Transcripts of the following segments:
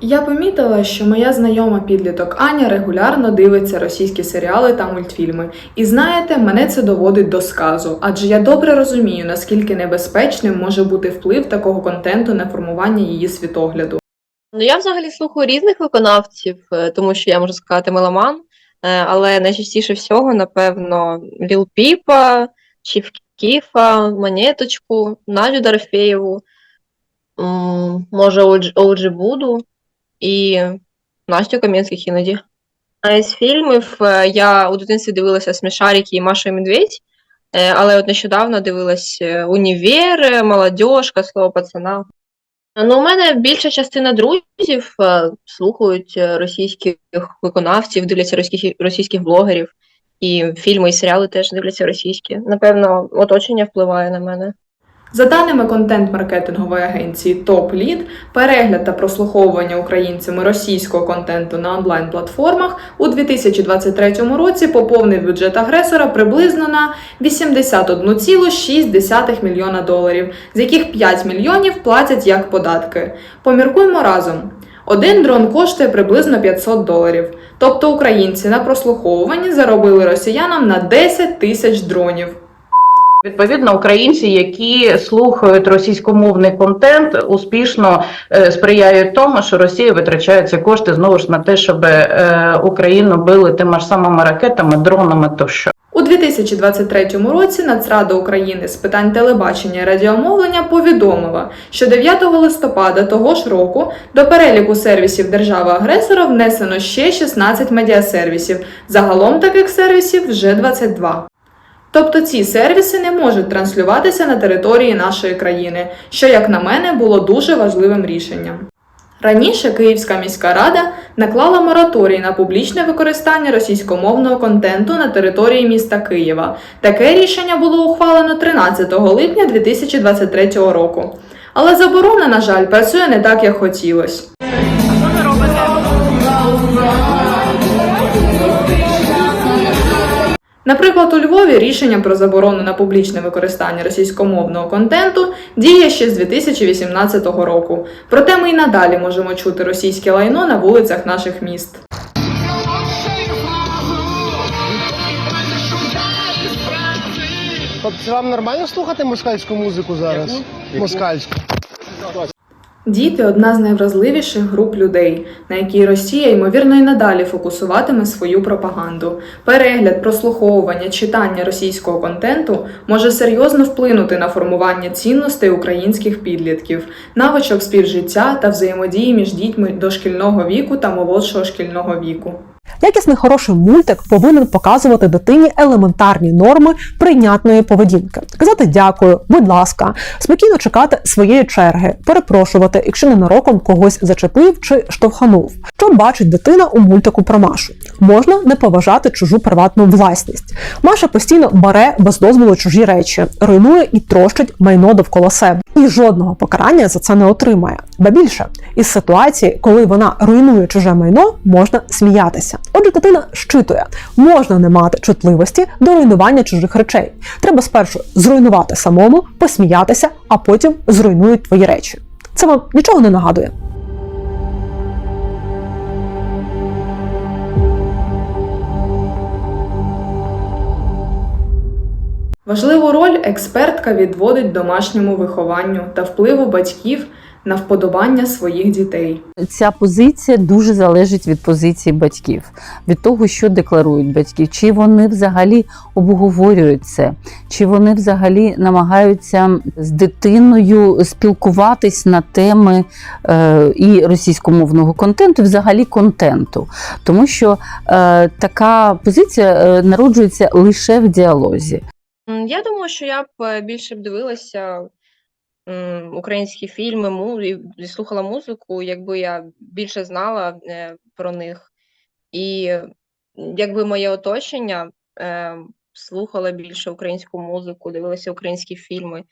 Я помітила, що моя знайома підліток Аня регулярно дивиться російські серіали та мультфільми. І знаєте, мене це доводить до сказу, адже я добре розумію, наскільки небезпечним може бути вплив такого контенту на формування її світогляду. Ну, я взагалі слухаю різних виконавців, е, тому що я можу сказати меломан, е, але найчастіше всього, напевно, Ліл Піпа, Чіф Кіфа, Монеточку, Надю Дорофеєву, може Олджі Буду і Настю Кам'янських іноді. А із фільмів е, я у дитинстві дивилася Смішарики і Маша і Медведь, е, але от нещодавно дивилась е, Універ, Молодіжка, Слово пацана. Ну, у мене більша частина друзів е, слухають е, російських виконавців, дивляться російських блогерів, і фільми і серіали теж дивляться російські. Напевно, оточення впливає на мене. За даними контент-маркетингової агенції Top Lead, перегляд та прослуховування українцями російського контенту на онлайн-платформах у 2023 році поповнив бюджет агресора приблизно на 81,6 мільйона доларів, з яких 5 мільйонів платять як податки. Поміркуємо разом. Один дрон коштує приблизно 500 доларів. Тобто українці на прослуховуванні заробили росіянам на 10 тисяч дронів. Відповідно, українці, які слухають російськомовний контент, успішно е, сприяють тому, що Росія витрачає ці кошти знову ж на те, щоб е, Україну били тими ж самими ракетами, дронами тощо. У 2023 році Нацрада України з питань телебачення і радіомовлення повідомила, що 9 листопада того ж року до переліку сервісів держави-агресора внесено ще 16 медіасервісів. Загалом таких сервісів вже 22. Тобто ці сервіси не можуть транслюватися на території нашої країни, що, як на мене, було дуже важливим рішенням. Раніше Київська міська рада наклала мораторій на публічне використання російськомовного контенту на території міста Києва. Таке рішення було ухвалено 13 липня 2023 року. Але заборона, на жаль, працює не так, як хотілося. Наприклад, у Львові рішення про заборону на публічне використання російськомовного контенту діє ще з 2018 року. Проте ми й надалі можемо чути російське лайно на вулицях наших міст. Хлопці, вам нормально слухати москальську музику зараз? Москальську. Діти одна з найвразливіших груп людей, на якій Росія ймовірно і надалі фокусуватиме свою пропаганду. Перегляд, прослуховування, читання російського контенту може серйозно вплинути на формування цінностей українських підлітків, навичок співжиття та взаємодії між дітьми дошкільного віку та молодшого шкільного віку. Якісний хороший мультик повинен показувати дитині елементарні норми прийнятної поведінки. Казати дякую, будь ласка, спокійно чекати своєї черги, перепрошувати, якщо ненароком когось зачепив чи штовханув. Що бачить дитина у мультику про Машу? Можна не поважати чужу приватну власність. Маша постійно бере без дозволу чужі речі, руйнує і трощить майно довкола себе. І жодного покарання за це не отримає. Ба більше із ситуації, коли вона руйнує чуже майно, можна сміятися. Отже, дитина щитує, можна не мати чутливості до руйнування чужих речей. Треба спершу зруйнувати самому, посміятися, а потім зруйнують твої речі. Це вам нічого не нагадує. Важливу роль експертка відводить домашньому вихованню та впливу батьків на вподобання своїх дітей. Ця позиція дуже залежить від позиції батьків, від того, що декларують батьки, чи вони взагалі обговорюють це, чи вони взагалі намагаються з дитиною спілкуватись на теми е, і російськомовного контенту, і взагалі контенту. Тому що е, така позиція е, народжується лише в діалозі. Я думаю, що я б е, більше б дивилася українські фільми, му- і слухала музику, якби я більше знала е, про них. І якби моє оточення е, слухало більше українську музику, дивилася українські фільми,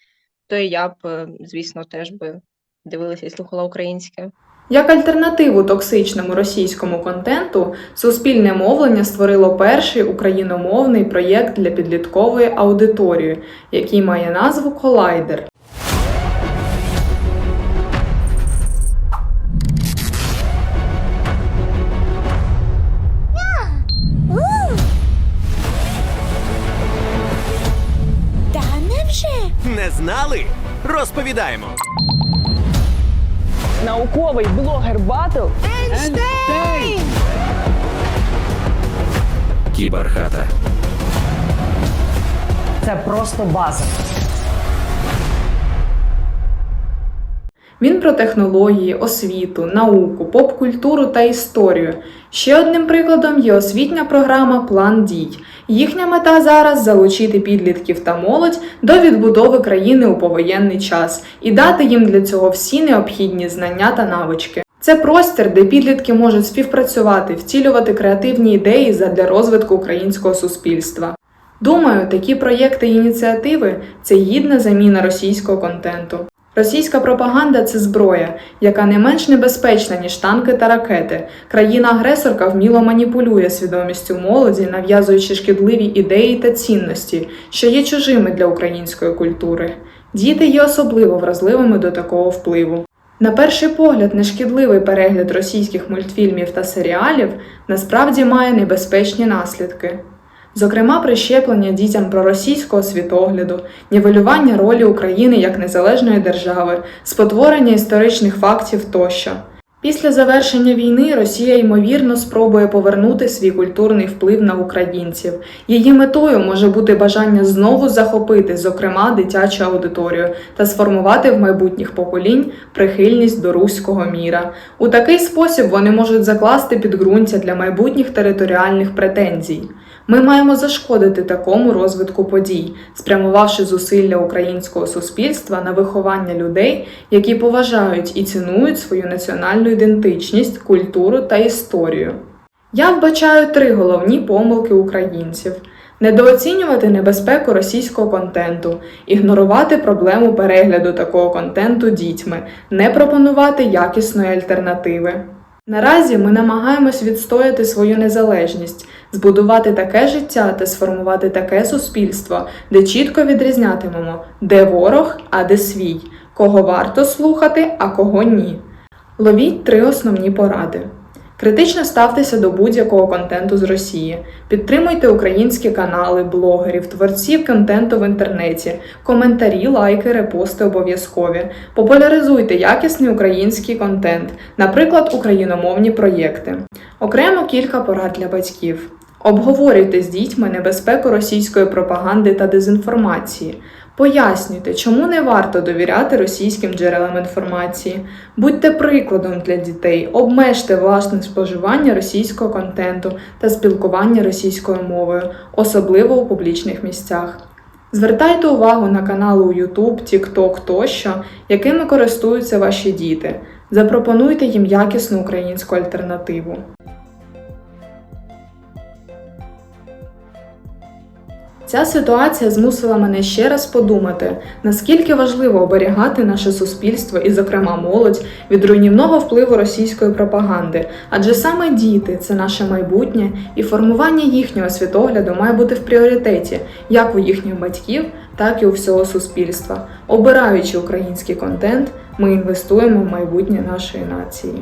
то я б, е, звісно, теж би дивилася і слухала українське. Як альтернативу токсичному російському контенту, суспільне мовлення створило перший україномовний проєкт для підліткової аудиторії, який має назву Колайдер. Розповідаємо. Науковий блогер батл Кіберхата. це просто база. Він про технології, освіту, науку, поп-культуру та історію. Ще одним прикладом є освітня програма План дій. Їхня мета зараз залучити підлітків та молодь до відбудови країни у повоєнний час і дати їм для цього всі необхідні знання та навички. Це простір, де підлітки можуть співпрацювати, втілювати креативні ідеї задля розвитку українського суспільства. Думаю, такі проєкти і ініціативи це гідна заміна російського контенту. Російська пропаганда це зброя, яка не менш небезпечна, ніж танки та ракети. Країна-агресорка вміло маніпулює свідомістю молоді, нав'язуючи шкідливі ідеї та цінності, що є чужими для української культури. Діти є особливо вразливими до такого впливу. На перший погляд, нешкідливий перегляд російських мультфільмів та серіалів насправді має небезпечні наслідки. Зокрема, прищеплення дітям проросійського світогляду, нівелювання ролі України як незалежної держави, спотворення історичних фактів тощо. Після завершення війни Росія ймовірно спробує повернути свій культурний вплив на українців. Її метою може бути бажання знову захопити, зокрема, дитячу аудиторію та сформувати в майбутніх поколінь прихильність до руського міра. У такий спосіб вони можуть закласти підґрунтя для майбутніх територіальних претензій. Ми маємо зашкодити такому розвитку подій, спрямувавши зусилля українського суспільства на виховання людей, які поважають і цінують свою національну ідентичність, культуру та історію. Я вбачаю три головні помилки українців: недооцінювати небезпеку російського контенту, ігнорувати проблему перегляду такого контенту дітьми, не пропонувати якісної альтернативи. Наразі ми намагаємось відстояти свою незалежність, збудувати таке життя та сформувати таке суспільство, де чітко відрізнятимемо, де ворог, а де свій, кого варто слухати, а кого ні. Ловіть три основні поради. Критично ставтеся до будь-якого контенту з Росії. Підтримуйте українські канали, блогерів, творців контенту в інтернеті, коментарі, лайки, репости обов'язкові. Популяризуйте якісний український контент, наприклад, україномовні проєкти. Окремо кілька порад для батьків. Обговорюйте з дітьми небезпеку російської пропаганди та дезінформації. Пояснюйте, чому не варто довіряти російським джерелам інформації. Будьте прикладом для дітей, обмежте власне споживання російського контенту та спілкування російською мовою, особливо у публічних місцях. Звертайте увагу на канали у YouTube, TikTok тощо, якими користуються ваші діти. Запропонуйте їм якісну українську альтернативу. Ця ситуація змусила мене ще раз подумати, наскільки важливо оберігати наше суспільство і, зокрема, молодь від руйнівного впливу російської пропаганди, адже саме діти це наше майбутнє, і формування їхнього світогляду має бути в пріоритеті як у їхніх батьків, так і у всього суспільства. Обираючи український контент, ми інвестуємо в майбутнє нашої нації.